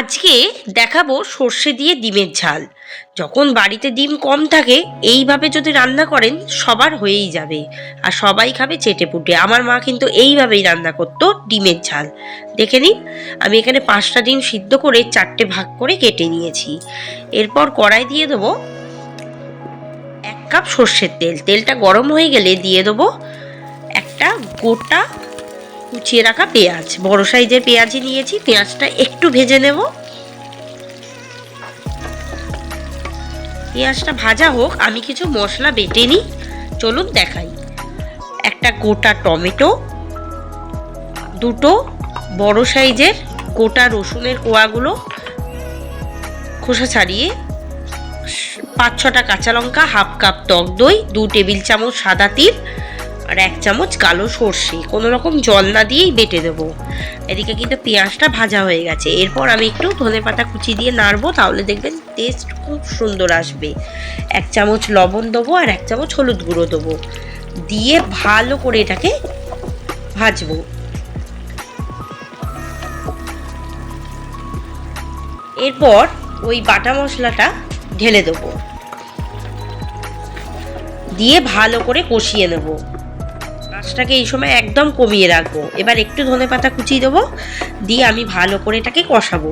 আজকে দেখাবো সর্ষে দিয়ে ডিমের ঝাল। যখন বাড়িতে ডিম কম থাকে, এইভাবে যদি রান্না করেন, সবার হয়েই যাবে। আর সবাই খাবে চেটে পুটে। আমার মা কিন্তু এইভাবেই রান্না করতো ডিমের ঝাল। দেখে নিন, আমি এখানে পাঁচটা ডিম সিদ্ধ করে চারটে ভাগ করে কেটে নিয়েছি। এরপর কড়াই দিয়ে দেবো এক কাপ সর্ষের তেল। তেলটা গরম হয়ে গেলে দিয়ে দেবো একটা গোটা কুচিয়ে রাখা পেঁয়াজ। বড় সাইজের পেঁয়াজই নিয়েছি, পেঁয়াজটা একটু ভেজে নেব। পেঁয়াজটা ভাজা হোক, আমি কিছু মশলা বেটে নিই। চলুন দেখাই। একটা গোটা টমেটো, দুটো বড় সাইজের গোটা রসুনের কোয়াগুলো খোসা ছাড়িয়ে, পাঁচ ছটা কাঁচা লঙ্কা, হাফ কাপ টক দই, দু টেবিল চামচ সাদা তিল আর এক চামচ কালো সর্ষে। কোনো রকম জল না দিয়েই বেটে দেবো। এদিকে কিন্তু পেঁয়াজটা ভাজা হয়ে গেছে। এরপর আমি একটু ধনে পাতা কুচি দিয়ে নাড়বো, তাহলে দেখবেন টেস্ট খুব সুন্দর আসবে। এক চামচ লবণ দেবো আর এক চামচ হলুদ গুঁড়ো দেবো। দিয়ে ভালো করে এটাকে ভাজবো। এরপর ওই বাটা মশলাটা ঢেলে দেবো। দিয়ে ভালো করে কষিয়ে নেব। মাছটাকে এই সময় একদম কমিয়ে রাখব। এবার একটু ধনে পাতা কুচিয়ে দেবো, দিয়ে আমি ভালো করে এটাকে কষাবো।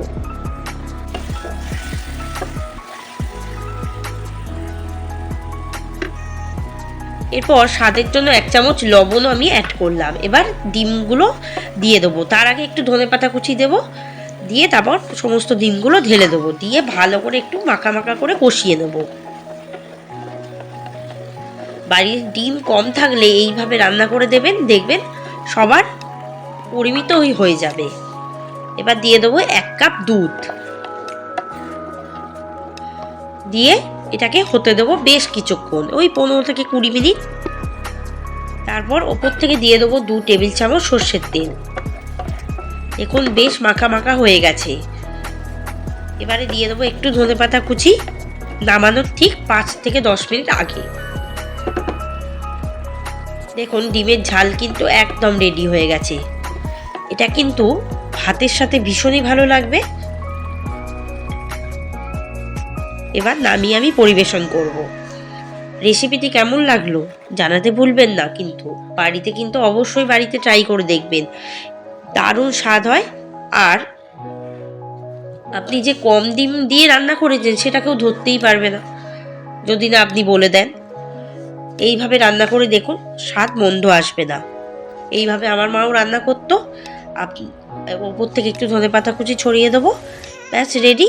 এরপর স্বাদের জন্য এক চামচ লবণও আমি অ্যাড করলাম। এবার ডিমগুলো দিয়ে দেবো। তার আগে একটু ধনে পাতা কুচি দেবো, দিয়ে তারপর সমস্ত ডিমগুলো ঢেলে দেবো। দিয়ে ভালো করে একটু মাখা মাখা করে কষিয়ে নেব। বাড়ির ডিম কম থাকলে এইভাবে রান্না করে দেবেন, দেখবেন সবার পরিমিত হয়ে যাবে। এবার দিয়ে দেবো এক কাপ দুধ। দিয়ে এটাকে হতে দেবো বেশ কিছুক্ষণ, ওই পনেরো থেকে কুড়ি মিনিট। তারপর ওপর থেকে দিয়ে দেবো দু টেবিল চামচ সর্ষের তেল। দেখুন বেশ মাখা মাখা হয়ে গেছে। এবারে দিয়ে দেবো একটু ধনে পাতা কুচি, নামানোর ঠিক পাঁচ থেকে দশ মিনিট আগে। দেখুন, ডিমের ঝাল কিন্তু একদম রেডি হয়ে গেছে। এটা কিন্তু ভাতের সাথে ভীষণই ভালো লাগবে। এবার নামিয়ে আমি পরিবেশন করব। রেসিপিটি কেমন লাগল জানাতে ভুলবেন না কিন্তু, বাড়িতে কিন্তু অবশ্যই বাড়িতে ট্রাই করে দেখবেন। দারুণ স্বাদ হয় আর আপনি যে কম ডিম দিয়ে রান্না করেছেন সেটা কেউ ধরতেই পারবে না। যদি না আপনি বলে দেন। এইভাবে রান্না করে দেখুন, স্বাদ মন্দ আসবে না। এইভাবে আমার মাও রান্না করতো। ওপর থেকে একটু ধনে পাতা কুচি ছড়িয়ে দেবো। ব্যাস রেডি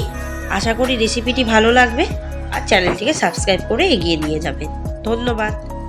আশা করি রেসিপিটি ভালো লাগবে। আর চ্যানেলটিকে সাবস্ক্রাইব করে এগিয়ে নিয়ে যাবেন ধন্যবাদ।